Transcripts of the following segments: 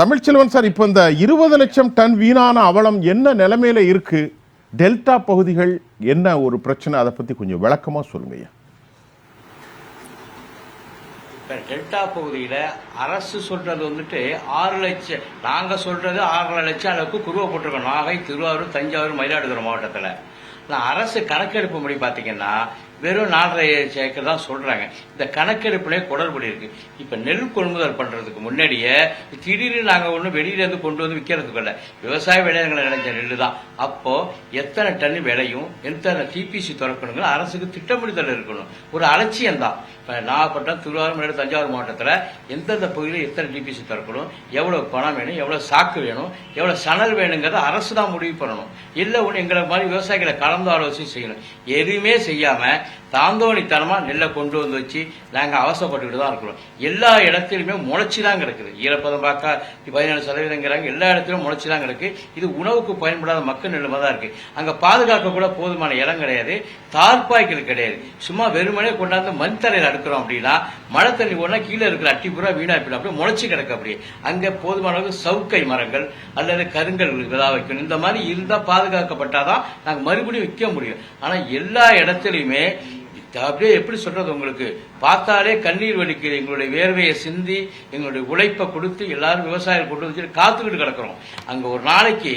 Tamilselvan sir இப்போ இந்த இருபது லட்சம் டன் வீணான அவலம் என்ன நிலைமையில இருக்கு? டெல்டா பகுதிகள் என்ன ஒரு பிரச்சனை? அதை பற்றி கொஞ்சம் விளக்கமாக சொல்லுங்க ஐயா. இப்போ டெல்டா பகுதியில் அரசு சொல்றது வந்துட்டு ஆறு லட்சம் நாங்கள் சொல்றது ஆறரை லட்சம் அளவுக்கு குருவப்பட்டிருக்கோம் நாகை திருவாரூர் தஞ்சாவூர் மயிலாடுதுறை மாவட்டத்தில். ஆனால் அரசு கணக்கெடுப்பு முடி பார்த்தீங்கன்னா வெறும் நாலரை ஏக்கர் தான் சொல்றாங்க. இந்த கணக்கெடுப்புலேயே குடற்படி இருக்கு. இப்ப நெல் கொள்முதல் பண்றதுக்கு முன்னாடியே திடீர்னு நாங்க ஒண்ணு வெளியில இருந்து கொண்டு வந்து விற்கிறதுக்கு இல்லை. விவசாய விளைநிலங்களை நினைச்ச நெல்லு தான். அப்போ எத்தனை டன் விளையும் எத்தனை டிபிசி திறக்கணுங்கிற அரசுக்கு திட்டமிடுதல் இருக்கணும். ஒரு அலட்சியம் தான். இப்ப நாகப்பட்டினம் திருவாரூர் தஞ்சாவூர் மாவட்டத்தில் எந்தெந்த பகுதியில் எத்தனை டிபிசி திறக்கணும் எவ்வளவு பணம் வேணும் எவ்வளவு சாக்கு வேணும் எவ்வளவு சணல் வேணுங்கிறத அரசு தான் முடிவு பண்ணணும். இல்லை ஒன்று எங்களை மாதிரி விவசாயிகளை கலந்து ஆலோசனை செய்யணும். எதுவுமே செய்யாம தாந்தோணித்தனமாக நெல்லை கொண்டு வந்து வச்சு நாங்கள் அவசரப்பட்டுக்கிட்டு தான் இருக்கிறோம். எல்லா இடத்துலையுமே முளைச்சி தான் கிடக்குது. ஈரப்பதம் பார்க்க பதினேழு சதவீதங்கிறாங்க எல்லா இடத்துலையும் முளைச்சி தான் கிடக்கு. இது உணவுக்கு பயன்படாத மக்கள் நெல்லுமா தான் இருக்குது அங்கே பாதுகாக்க கூட போதுமான இடம் கிடையாது. தார்பாய்கள் கிடையாது. சும்மா வெறுமனே கொண்டாந்து மண் தரையில் அடுக்கிறோம் அப்படின்னா மழை தண்ணி ஒன்றா கீழே இருக்கிற அட்டி பூரா வீணா போயிடும். அப்படியே முளைச்சி கிடக்கு அப்படியே. அங்கே போதுமான அளவுக்கு சவுக்கை மரங்கள் அல்லது கருங்கல் விதா வைக்கணும். இந்த மாதிரி இருந்தால் பாதுகாக்கப்பட்டாதான் நாங்கள் மறுபடியும் விற்க முடியும். ஆனால் எல்லா இடத்துலையுமே அப்படியே எப்படி சொல்றது உங்களுக்கு? பார்த்தாலே கண்ணீர் வலிக்குது எங்களுடைய வேர்வையை சிந்தி எங்களுடைய உழைப்பை கொடுத்து எல்லாரும் விவசாயிகள் கொண்டு வந்து காத்துக்கிட்டு கிடக்குறோம். அங்க ஒரு நாளைக்கு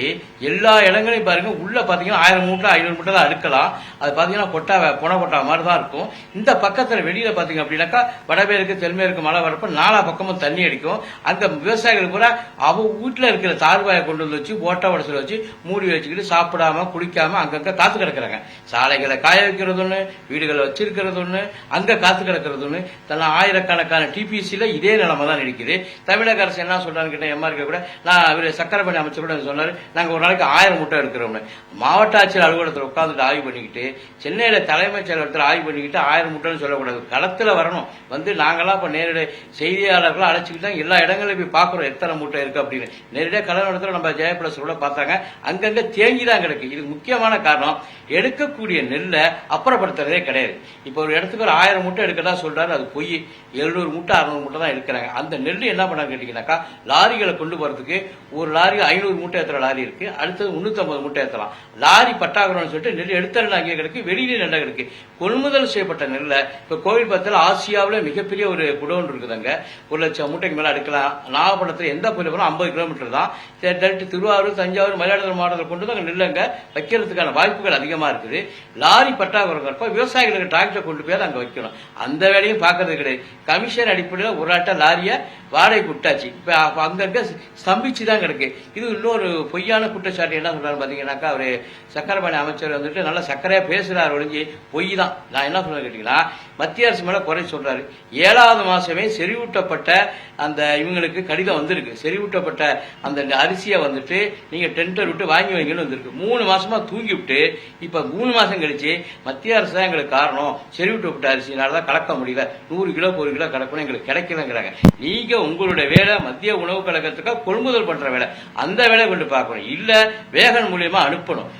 எல்லா இடங்களையும் பாருங்க உள்ள பாத்தீங்கன்னா ஆயிரம் மூட்டை ஐநூறு மூட்டை தான் அடுக்கலாம் அது பாத்தீங்கன்னா கொட்டா புன கொட்டா மாதிரி தான் இருக்கும். இந்த பக்கத்துல வெளியில பாத்தீங்க அப்படின்னாக்கா வடமேற்கு தென்மேற்கு மழை வரப்ப நாலா பக்கமும் தண்ணி அடிக்கும். அந்த விவசாயிகள் கூட அவ வீட்டுல இருக்கிற தார்வாயை கொண்டு வந்து வச்சு ஓட்ட உடச்சல வச்சு மூடி வச்சுக்கிட்டு சாப்பிடாம குளிக்காம அங்கங்க காத்து கிடக்குறாங்க. சாலைகளை காய வைக்கிறது ஒண்ணு வீடுகளை வச்சிருக்கிறது ஒன்று அங்கே காத்து கிடக்கிறது ஒன்று தலா ஆயிரக்கணக்கான டிபிசியில் இதே நிலைமை தான் இருக்குது. தமிழக அரசு என்ன சொல்கிறான்னு கேட்டால் எம்ஆர்கே கூட நான் அவர் சக்கரை பண்ணி அமைச்சர் கூட சொன்னார் நாங்கள் ஒரு நாளைக்கு ஆயிரம் முட்டை எடுக்கிறோம்னு. மாவட்ட ஆட்சியர் அலுவலகத்தில் உட்காந்துட்டு ஆய்வு பண்ணிக்கிட்டு சென்னையில் தலைமைச் செயலகத்தில் ஆய்வு பண்ணிக்கிட்டு ஆயிரம் முட்டைன்னு சொல்லக்கூடாது. களத்தில் வரணும். வந்து நாங்களாம் இப்போ நேரடி செய்தியாளர்களை அழைச்சிக்கிட்டு தான் எல்லா இடங்களையும் போய் பார்க்குறோம். எத்தனை முட்டை இருக்குது அப்படின்னு. நேரடியாக கலர் இடத்துல நம்ம ஜெயபிரஸ் கூட பார்த்தாங்க. அங்கங்கே தேங்கி தான் கிடக்கு. இதுக்கு முக்கியமான காரணம் எடுக்கக்கூடிய நெல்லை அப்புறப்படுத்துறதே கிடையாது. இப்போ ஒரு இடத்துக்கு ஒரு ஆயிரம் மூட்டை எடுக்கிறதா சொல்றாரு அது பொய் எழுநூறு மூட்டை அறுநூறு மூட்டை தான் எடுக்கிறாங்க. அந்த நெல் என்ன பண்ணாங்க கேட்டீங்கன்னாக்கா லாரிகளை கொண்டு போறதுக்கு ஒரு லாரி ஐநூறு மூட்டை ஏற்றுற லாரி இருக்கு அடுத்தது முன்னூத்தம்பது மூட்டை ஏற்றலாம் லாரி பட்டாகணும்னு சொல்லிட்டு நெல் எடுத்த நெல் அங்கே கிடக்கு வெளியில நெல்லை கிடக்கு. கொள்முதல் செய்யப்பட்ட நெல்லை இப்போ கோவில் பக்கத்தில் ஆசியாவில் மிகப்பெரிய ஒரு குடோன் இருக்குதுங்க. ஒரு லட்சம் மூட்டைக்கு மேலே எடுக்கலாம். நாகப்பட்டினத்தில் எந்த பகுதியில் போனாலும் ஐம்பது கிலோமீட்டர் தான். தே- திருவாரூர் தஞ்சாவூர் மயிலாடுதுறை மாவட்டத்தில் கொண்டு வந்து அங்கே நெல்லுங்க. வைக்கிறதுக்கான வாய்ப்புகள் அதிகமாக இருக்குது. லாரி பட்டாக்குறப்ப விவசாயிகளுக்கு டிராக்டர் கொண்டு போய் அங்கே வைக்கணும். அந்த வேலையும் பார்க்கறது கிடையாது. கமிஷன் அடிப்படையில் ஒரு ஆட்ட லாரியை வாடகை விட்டாச்சு இப்போ அங்கங்கே ஸ்தம்பிச்சு தான் கிடக்கு. இது இன்னொரு பொய்யான குற்றச்சாட்டு என்ன சொல்றாரு பார்த்தீங்கன்னாக்கா அவர் சக்கரபாணி அமைச்சர் வந்துட்டு நல்லா சக்கரையாக பேசுகிறார் ஒழிஞ்சு பொய் தான் நான் என்ன சொல்கிறேன் கேட்டீங்கன்னா மத்திய அரசு மேலே குறை சொல்கிறாரு ஏழாவது மாதமே செறிவூட்டப்பட்ட அந்த இவங்களுக்கு கடிதம் வந்திருக்கு. செறிவூட்டப்பட்ட அந்த அரிசியை வந்துட்டு நீங்கள் டெண்டர் விட்டு வாங்கி வைங்கன்னு வந்திருக்கு. மூணு மாதமாக தூங்கி விட்டு இப்போ மூணு மாசம் கழிச்சு மத்திய அரசு தான் எங்களுக்கு காரணம். செறிவூட்டப்பட்ட அரிசினால தான் கலக்க முடியல. நூறு கிலோ ஒரு கிலோ கலக்கணும் எங்களுக்கு கிடைக்கலங்கிறாங்க. நீங்கள் உங்களுடைய வேலை மத்திய உணவு கழகத்துக்காக கொள்முதல் பண்ணுற வேலை. அந்த வேலையை கொண்டு பார்க்கணும். இல்லை வேகன் மூலியமாக அனுப்பணும்.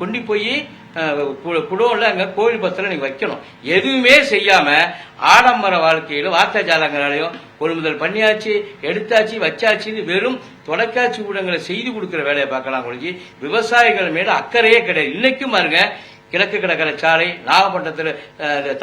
கொண்டு போய் குடோன்ல அங்கே கோவில் பத்திரம் நீங்க வைக்கணும். எதுவுமே செய்யாம ஆடம்பர வாழ்க்கையில வார்த்தை ஜாலங்களாலையும் கொள்முதல் பண்ணியாச்சு எடுத்தாச்சு வச்சாச்சுன்னு வெறும் தொலைக்காட்சி ஊடகங்களை செய்து கொடுக்கிற வேலையை பார்க்கலாம் ஒழிஞ்சு விவசாயிகள் மேல அக்கறையே கிடையாது. இன்னைக்கும் பாருங்க கிழக்கு கடற்கரை சாலை நாகப்பட்டினத்தில்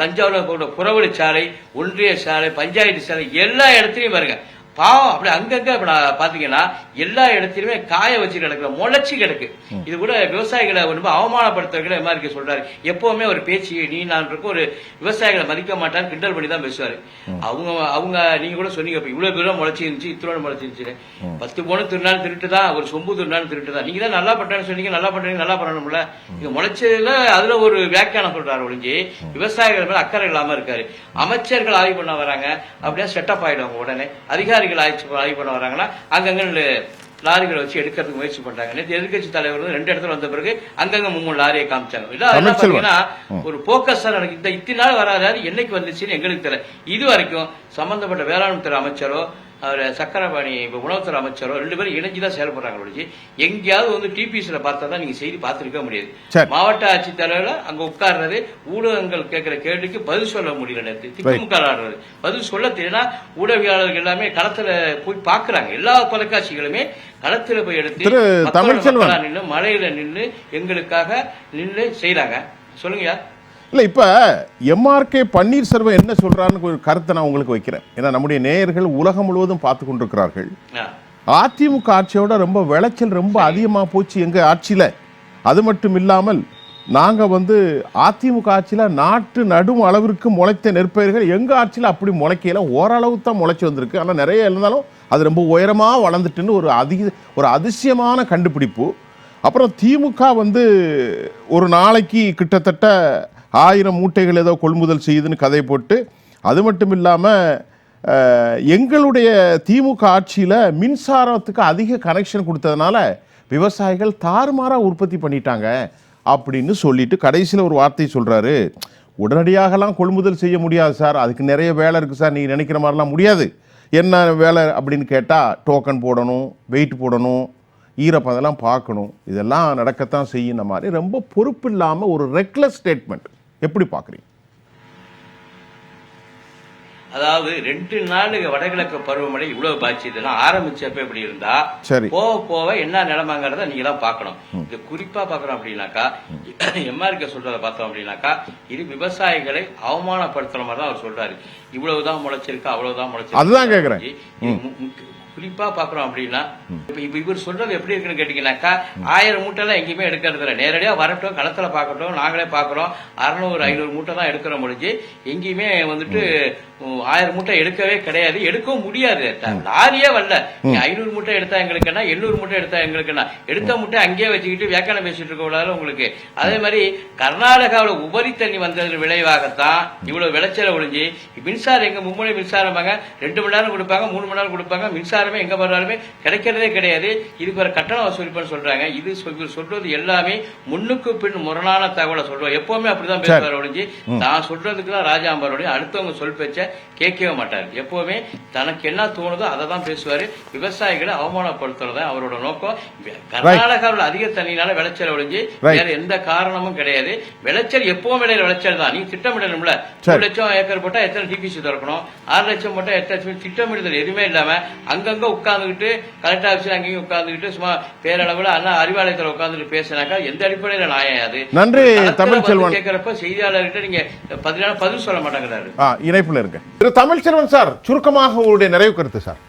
தஞ்சாவூர் தஞ்சாவூர்ல புறவழி சாலை ஒன்றிய சாலை பஞ்சாயத்து சாலை எல்லா இடத்துலையும் பாருங்க பாவம் அப்படி அங்கங்க இப்ப நான் பாத்தீங்கன்னா எல்லா இடத்துலயுமே காய வச்சு கிடக்குற முளைச்சு கிடக்கு. இது கூட விவசாயிகளை ரொம்ப அவமானப்படுத்துறதுல என்ன இருக்கு சொல்றாரு. எப்பவுமே ஒரு பேச்சு நீ நான் இருக்கும் ஒரு விவசாயிகளை மதிக்க மாட்டான்னு கிண்டல் பண்ணி தான் பேசுவாரு. அவங்க அவங்க நீங்க கூட சொன்னீங்க இப்ப இவ்வளவு தூரம் முளைச்சி இருந்துச்சு இத்தனை முளைச்சி இருந்துச்சு பத்து போன திருநாள் திருட்டு தான் ஒரு சொம்பு திருநாள் திருட்டு தான். நீங்க தான் நல்லா பண்றேன்னு சொன்னீங்க நல்லா பண்றீங்க நல்லா பண்ணணும்ல. இது முளைச்சதுல அதுல ஒரு வியாக்கியானம் சொல்றாரு ஒழிஞ்சு விவசாயிகள் மேல அக்கறை இல்லாம இருக்காரு. அமைச்சர்கள் ஆய்வு பண்ண வராங்க அப்படியே செட்டப் ஆயிடுவாங்க உடனே. அதிகாரிகள் ஆய்வு ஆய்வு பண்ண வராங்கன்னா அங்கங்க லாரிகளை வச்சு எடுக்கிறதுக்கு முயற்சி பண்றாங்க. நேற்று எதிர்க்கட்சி தலைவர் வந்து ரெண்டு இடத்துல வந்த பிறகு அங்கங்க மூணு லாரியை காமிச்சாங்க. இல்ல அதெல்லாம். பாத்தீங்கன்னா ஒரு போக்கஸ் தான் நடக்குது இந்த இத்தனை நாள் வராதாரு என்னைக்கு வந்துச்சுன்னு எங்களுக்கு தெரியல. இது வரைக்கும் சம்பந்தப்பட்ட வேளாண் துறை அமைச்சரோ அவர் சக்கரபாணி இப்போ உணவுத்துறை அமைச்சரோ ரெண்டு பேரும் இணைஞ்சு தான் செயல்படுறாங்க ஒழிச்சு எங்கேயாவது வந்து டிபிசியில் பார்த்தா தான் நீங்க செய்தி பார்த்துருக்க முடியாது. மாவட்ட ஆட்சித்தலைவர் அங்க உட்கார்றது ஊடகங்கள் கேட்கிற கேள்விக்கு பதில் சொல்ல முடியல நேற்று திமுக ஆடுறது பதில் சொல்ல தெரியல ஊடகவியாளர்கள் எல்லாமே களத்துல போய் பாக்குறாங்க எல்லா தொலைக்காட்சிகளுமே களத்துல போய் எடுத்து நின்னு மழையில நின்னு எங்களுக்காக நின்னு செய்றாங்க. சொல்லுங்கய்யா. இல்ல இப்ப எம்ஆர்கே பன்னீர்செல்வம் என்ன சொல்றாருன்னு ஒரு கருத்தை நான் உங்களுக்கு வைக்கிறேன். ஏன்னா நம்முடைய நேயர்கள் உலகம் முழுவதும் பார்த்து கொண்டிருக்கிறார்கள். அதிமுக ஆட்சியோட ரொம்ப விளைச்சல் ரொம்ப அதிகமா போச்சு எங்க ஆட்சியில. அது மட்டும் இல்லாமல் நாங்க வந்து அதிமுக ஆட்சியில நாட்டு நடும் அளவிற்கு முளைத்த நெற்பயிர்கள் எங்க ஆட்சியில அப்படி முளைக்கல. ஓரளவு தான் முளைச்சி வந்திருக்கு. ஆனா நிறைய இருந்தாலும் அது ரொம்ப உயரமா வளர்ந்துட்டுன்னு ஒரு அதிக ஒரு அதிசயமான கண்டுபிடிப்பு. அப்புறம் திமுக வந்து ஒரு நாளைக்கு கிட்டத்தட்ட ஆயிரம் மூட்டைகள் ஏதோ கொள்முதல் செய்யுதுன்னு கதை போட்டு அது மட்டும் இல்லாமல் எங்களுடைய திமுக ஆட்சியில் மின்சாரத்துக்கு அதிக கனெக்ஷன் கொடுத்ததுனால விவசாயிகள் தாறுமாறாக உற்பத்தி பண்ணிட்டாங்க அப்படின்னு சொல்லிட்டு கடைசியில் ஒரு வார்த்தை சொல்கிறாரு உடனடியாகலாம் கொள்முதல் செய்ய முடியாது சார். அதுக்கு நிறைய வேலை இருக்குது சார். நீங்கள் நினைக்கிற மாதிரிலாம் முடியாது. என்ன வேலை அப்படின்னு கேட்டால் டோக்கன் போடணும் வெயிட் போடணும் ஈரப்பதெல்லாம் பார்க்கணும். இதெல்லாம் நடக்கத்தான் செய்யுன மாதிரி ரொம்ப பொறுப்பு இல்லாமல் ஒரு ரெக்லஸ் ஸ்டேட்மெண்ட் எப்படி பார்க்குறீங்க? அதாவது ரெண்டு நாளுக்கு வடகிழக்கு பருவமழை இவ்வளவு பாய்ச்சதுன்னா ஆரம்பிச்சப்ப இப்படி இருந்தா. போக போக என்ன நிலைமைங்கிறத நீங்க தான் பார்க்கணும் இது குறிப்பா பார்க்கணும் அப்படின்னாக்கா எம்ஆர்கே சொல்றத பார்த்தோம் அப்படின்னாக்கா இது விவசாயிகளை அவமானப்படுத்துற மாதிரி தான் அவர் சொல்றாரு. இவ்வளவுதான் முளைச்சிருக்கு அவ்வளவுதான் முளைச்சிருக்கு. அதுதான் கேக்குறேன். குறிப்பா பாக்குறோம் அப்படின்னா இப்ப இவர் சொல்றது எப்படி இருக்குன்னு கேட்டீங்கன்னாக்கா ஆயிரம் மூட்டை எல்லாம் எங்கேயுமே எடுக்கிறது இல்லை. நேரடியா வரட்டும் களத்துல பார்க்கட்டும் நாங்களே பாக்குறோம் அறுநூறு ஐநூறு மூட்டை தான் எடுக்கிற முடிஞ்சு எங்கேயுமே வந்துட்டு ஆயிரம் மூட்டை எடுக்கவே கிடையாது. எடுக்கவும் முடியாது. லாரியே வரல. ஐநூறு மூட்டை எடுத்தா எங்களுக்கு என்ன எண்ணூறு மூட்டை எடுத்தா எங்களுக்கு என்ன எடுத்த மூட்டை அங்கேயே வச்சுக்கிட்டு வியாக்கியானம் பேசிட்டு இருக்க உங்களுக்கு. அதே மாதிரி கர்நாடகாவுல உபரி தண்ணி வந்ததன் விளைவாகத்தான் இவ்வளவு விளைச்சல ஒழிஞ்சு மின்சாரம் எங்க மும்முனை மின்சாரம் வாங்க ரெண்டு மணி நேரம் கொடுப்பாங்க மூணு மணி நேரம் கொடுப்பாங்க மின்சாரமே எங்க போனாலுமே கிடைக்கிறதே கிடையாது. இதுக்கு ஒரு கட்டணம் வசூலிப்புன்னு சொல்றாங்க. இது சொல்றது எல்லாமே முன்னுக்கு பின் முரணான தகவலை சொல்றோம். எப்பவுமே அப்படிதான் பேசுவார் ஒழிஞ்சு தான் சொல்றதுக்கு தான் ராஜாம்பரோடைய அடுத்தவங்க சொல் பேச்ச கேட்கவே மாட்டார். எப்பவுமே தனக்கு என்ன தோணுதோ அதை தான் பேசுவாரு. விவசாயிகளை அவமானப்படுத்துறதா அவரோட நோக்கம். கர்நாடகாவில் அதிக தண்ணினால விளைச்சல் ஒழிஞ்சு. வேற எந்த காரணமும் கிடையாது. விளைச்சல் எப்பவும் விளையிற விளைச்சல் தான். நீ திட்டமிடணும்ல. ஒரு லட்சம் ஏக்கர் போட்டா எத்தனை டிபிசி திறக்கணும்? ஆறு லட்சம் போட்டா எத்தனை திட்டமிடுதல் எதுவுமே இல்லாம அங்கங்க உட்கார்ந்துகிட்டு கலெக்டர் ஆஃபீஸ்ல அங்கேயும் உட்கார்ந்துகிட்டு சும்மா பேரளவுல அண்ணா அறிவாலயத்துல உட்கார்ந்துட்டு பேசினாக்கா எந்த அடிப்படையில நியாயம் அது? நன்றி, தமிழ்ச்செல்வன். வந்து கேட்கறப்ப செய்தியாளர்கிட்ட நீங்க பதினாலு பதில் சொல்ல மாட்டேங்கிறாரு. இணைப்பில் இருக்கு. திரு தமிழ்ச்செல்வன் சார் சுருக்கமாக உங்களுடைய நிறைவு கருத்து சார்.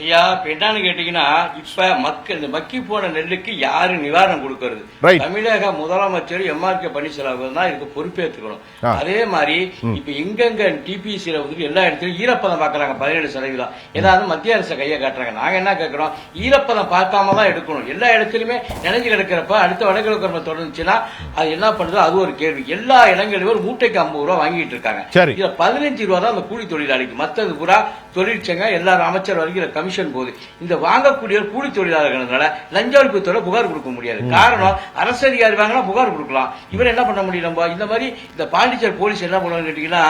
ஐயா இப்ப என்னன்னு கேட்டீங்கன்னா இப்ப மக்கள் இந்த மக்கி போன நெல்லுக்கு யாரு நிவாரணம் கொடுக்கறது. தமிழக முதலமைச்சர் எம்ஆர் கே பன்னீர்செல்வம் தான் இதுக்கு பொறுப்பேற்றுக்கணும். அதே மாதிரி இப்ப எங்கெங்க டிபிசில வந்து எல்லா இடத்துலயும் ஈரப்பதம் பாக்குறாங்க பதினேழு சதவீதம். ஏதாவது மத்திய அரசு கையை காட்டுறாங்க. நாங்க என்ன கேட்கிறோம் ஈரப்பதம் பார்க்காம தான் எடுக்கணும். எல்லா இடத்துலயுமே நினைஞ்சு கிடக்கிறப்ப அடுத்த வடகிழக்கு தொடர்ந்துச்சுன்னா அது என்ன பண்றது? அது ஒரு கேள்வி. எல்லா இடங்களிலும் ஒரு மூட்டைக்கு ஐம்பது ரூபா வாங்கிட்டு இருக்காங்க. இதுல பதினஞ்சு ரூபா தான் அந்த கூலி தொழிலாளிக்கு. மத்தது பூரா தொழிற்சங்க எல்லாரும் அமைச்சர் வரைக்கும் கமிஷன் போகுது இந்த வாங்கக்கூடிய கூலி தொழிலாளர்களால லஞ்ச ஒழிப்புத்துறை புகார் கொடுக்க முடியாது. காரணம் அரசு அதிகாரி வாங்கினா புகார் கொடுக்கலாம். இவர் என்ன பண்ண முடியும் நம்ம? இந்த மாதிரி இந்த பாண்டிச்சேரி போலீஸ் என்ன பண்ணுவாங்க கேட்டீங்கன்னா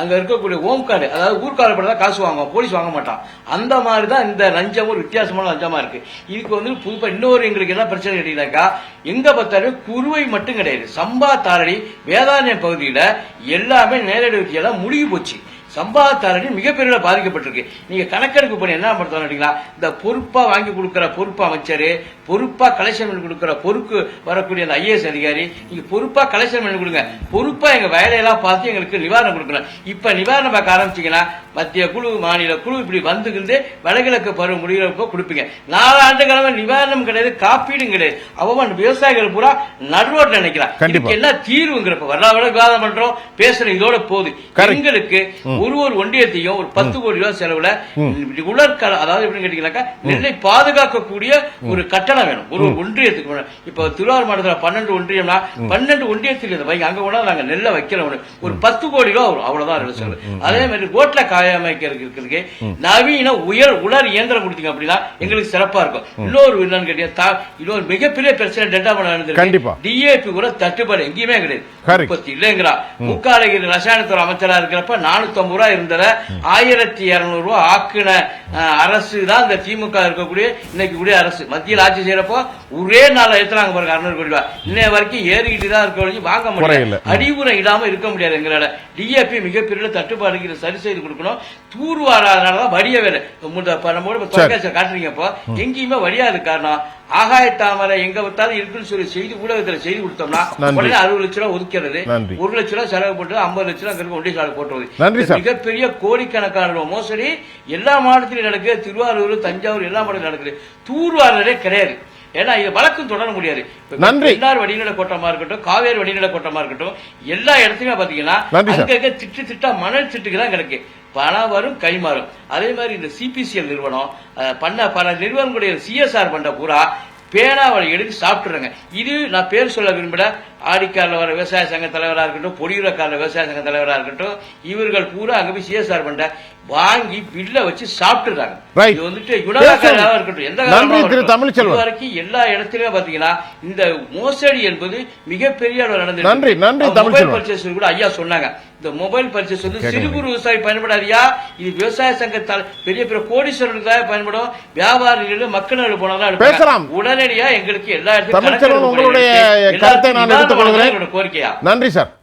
அங்க இருக்கக்கூடிய ஓம் கார்டு அதாவது ஊர்கார்டு தான் காசு வாங்குவான். போலீஸ் வாங்க மாட்டான். அந்த மாதிரி தான் இந்த லஞ்சம் ஒரு வித்தியாசமான லஞ்சமா இருக்கு. இதுக்கு வந்து புதுப்பா இன்னொரு எங்களுக்கு என்ன பிரச்சனை கேட்டீங்கன்னாக்கா எங்க பார்த்தாலும் குருவை மட்டும் கிடையாது. சம்பா தாரடி வேதாரண்யம் பகுதியில எல்லாமே நேரடி வித்தியெல்லாம் முழுகி போச்சு. சம்பாதாரணி மிகப்பெரிய பாதிக்கப்பட்டிருக்கு. நீங்க கணக்கெடுப்பு பண்ணி என்ன பண்றீங்களா இந்த பொறுப்பா வாங்கி கொடுக்கிற பொறுப்பு அமைச்சர் பொறுப்பா கலெக்ஷன் பண்ணி கொடுக்கிற பொறுப்பு வரக்கூடிய அந்த ஐஏஎஸ் அதிகாரி நீங்க பொறுப்பா கலெக்ஷன் பண்ணி கொடுங்க. பொறுப்பா எங்க வேலையெல்லாம் பார்த்து எங்களுக்கு நிவாரணம் கொடுக்கணும். இப்ப நிவாரணம் பார்க்க ஆரம்பிச்சீங்கன்னா மத்திய குழு மாநில குழு இப்படி வந்துகிட்டு வடகிழக்கு பருவம் முடிகிறப்போ கொடுப்பீங்க. நாலு ஆண்டு காலமா நிவாரணம் கிடையாது காப்பீடும் கிடையாது. அவன் விவசாயிகள் பூரா நடுரோட்ல நினைக்கிறான் என்ன தீர்வுங்கிறப்ப வரலாறு விவாதம் பண்றோம் பேசுற இதோட போகுது. எங்களுக்கு ஒரு ஒரு ஒன்றியத்தையும் ஒரு பத்து கோடி ரூபாய் செலவுல உலர்கல அதாவது எப்படின்னு கேட்டீங்கன்னாக்கா நெல்லை பாதுகாக்கக்கூடிய ஒரு கட்டணம் வேணும். ஒரு ஒன்றியத்துக்கு வேணும். இப்ப திருவாரூர் மாவட்டத்துல பன்னெண்டு ஒன்றியம்னா பன்னெண்டு ஒன்றியத்தில் இதை வைங்க அங்க கூட நாங்க நெல்லை வைக்கிறோம் ஒரு பத்து கோடி ரூபா வரும். அவ்வளவுதான் செலவு. அதே மாதிரி ரோட்ல காய அமைக்கிறதுக்கு இருக்கிறதுக்கு நவீன உயர் உலர் இயந்திரம் கொடுத்தீங்க அப்படின்னா எங்களுக்கு சிறப்பா இருக்கும். இன்னொரு என்னன்னு கேட்டீங்கன்னா இன்னொரு மிகப்பெரிய பிரச்சனை டெல்டா பண்ண. டிஏபி கூட தட்டுப்பாடு எங்கேயுமே கிடையாது. உற்பத்தி இல்லைங்கிறா முக்காலகிரி ரசாயனத்துறை அமைச்சரா இருக்கிறப்ப நானூத்தி ரூபாய் இருந்தத ஆயிரத்தி இருநூறு ரூபாய் ஆக்கின அரசு தான் இந்த திமுக இருக்கக்கூடிய இன்னைக்கு கூடிய அரசு. மத்தியில் ஆட்சி செய்யறப்போ ஒரே நாள் எடுத்துறாங்க பாருங்க அறுநூறு கோடி ரூபாய் இன்னைய வரைக்கும் ஏறிக்கிட்டு தான் இருக்க வரைக்கும் வாங்க. முடியல. அடிவுரை இல்லாம இருக்க முடியாது எங்களால. டிஏபி மிகப்பெரிய தட்டுப்பாடுக்கு சரி செய்து கொடுக்கணும். தூர்வாராதனாலதான் வடிய வேலை. தொலைக்காட்சியில காட்டுறீங்க இப்போ எங்கேயுமே வடியாது காரணம். ஆகாய தாமரை எங்க விட்டாலும் இருக்குன்னு சொல்லி செய்தி ஊடகத்துல செய்தி கொடுத்தோம்னா. உடனே அறுபது லட்ச ரூபாய் ஒதுக்கிறது. ஒரு லட்ச ரூபாய் செலவு போட்டு ஐம்பது லட்ச ரூபாய் ஒண்டி சாலை போட்டுவது நன்றி இது சார். மிகப்பெரிய கோடிக்கணக்கான மோசடி எல்லா மாவட்டத்திலும் நடக்குது திருவாரூர் தஞ்சாவூர் எல்லா மாவட்டத்திலும் நடக்குது தூர்வாரரே கிடையாது ஏன்னா இது வழக்கம் தொடர முடியாது நன்றி. பெண்ணார் வடிநில கோட்டமா இருக்கட்டும் காவேரி வடிநில கோட்டமா இருக்கட்டும் எல்லா இடத்துலயுமே பாத்தீங்கன்னா. அங்கங்க திட்டு திட்டா மணல் திட்டுக்கு தான் கிடக்கு பணம் வரும் கை மாறும் அதே மாதிரி இந்த சிபிசிஎல் நிறுவனம் பண்ண பல நிறுவனங்களுடைய சிஎஸ்ஆர் பண்ண பூரா பேனாவை எடுத்து சாப்பிட்டுறாங்க இது நான் பேர் சொல்ல விரும்பல. ஆடிக்காரில் வர விவசாய சங்க தலைவராக இருக்கட்டும் பொடியூரக்காரில் விவசாய சங்க தலைவராக இருக்கட்டும் இவர்கள் பூரா அங்கே போய் சிஎஸ்ஆர் பண்ணுற வாங்கி பில்ல வச்சு சாப்பிட்டுறாங்க. இது வந்துட்டு யுனகாரராக இருக்கட்டும் எந்த நன்றி திரு. தமிழ்ச்செல்வன். வரைக்கும் எல்லா இடத்துலயும் பாத்தீங்கன்னா இந்த மோசடி என்பது மிகப்பெரிய அளவில் நடந்தது நன்றி, நன்றி, மொபைல். பர்ச்சேஸ் கூட ஐயா சொன்னாங்க. இந்த மொபைல் பர்ச்சேஸ் வந்து சிறு குறு விவசாயி பயன்படாதியா? இது விவசாய சங்க தல- பெரிய பெரிய கோடீஸ்வரர்களுக்கு தான் பயன்படும். வியாபாரிகள் மக்கள் பேசலாம். உடனடியா எங்களுக்கு எல்லா இடத்துலயும் உங்களுடைய கோரிக்கையா? நன்றி சார்.